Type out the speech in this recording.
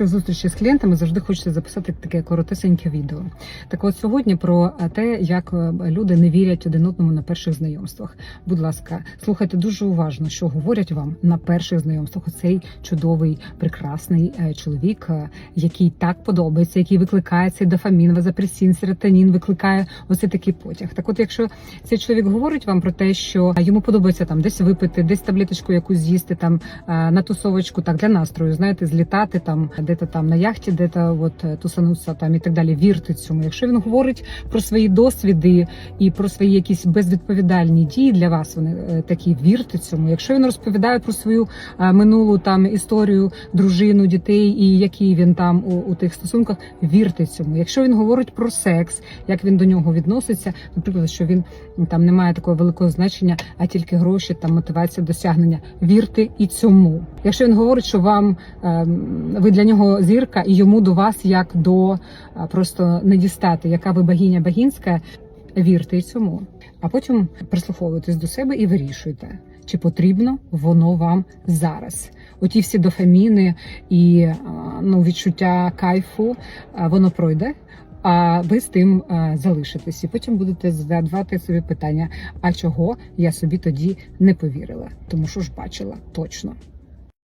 перших зустрічей з клієнтами завжди хочеться записати таке коротесеньке відео. Так от сьогодні про те, як е, люди не вірять один одному на перших знайомствах. Будь ласка, слухайте дуже уважно, що говорять вам на перших знайомствах. Оцей чудовий, прекрасний е, чоловік, е, який так подобається, який викликає цей дофамін, вазопресін, серотонін, викликає оцей такий потяг. Так, от, якщо цей чоловік говорить вам про те, що йому подобається там десь випити, десь таблеточку якусь з'їсти, там е, на тусовочку, так для настрою, знаєте, злітати там, де-то там на яхті, де-то от е, тусануться там і так далі. Вірте цьому. Якщо він говорить про свої досвіди і про свої якісь безвідповідальні дії для вас, вони е, такі вірте цьому. Якщо він розповідає про свою е, минулу там історію, дружину, дітей і який він там у, у тих стосунках, вірте цьому. Якщо він говорить про секс, як він до нього відноситься, наприклад, що він там не має такого великого значення, а тільки гроші там мотивація досягнення. Вірте і цьому. Якщо він говорить, що вам ем, ви для нього зірка, і йому до вас як до просто не дістати, яка ви богиня богінська, вірте цьому. А потім прислуховуйтесь до себе і вирішуйте, чи потрібно воно вам зараз. Оті всі дофаміни і ну, відчуття кайфу, воно пройде. А ви з тим залишитесь, і потім будете задавати собі питання: а чого я собі тоді не повірила? Тому що ж бачила точно.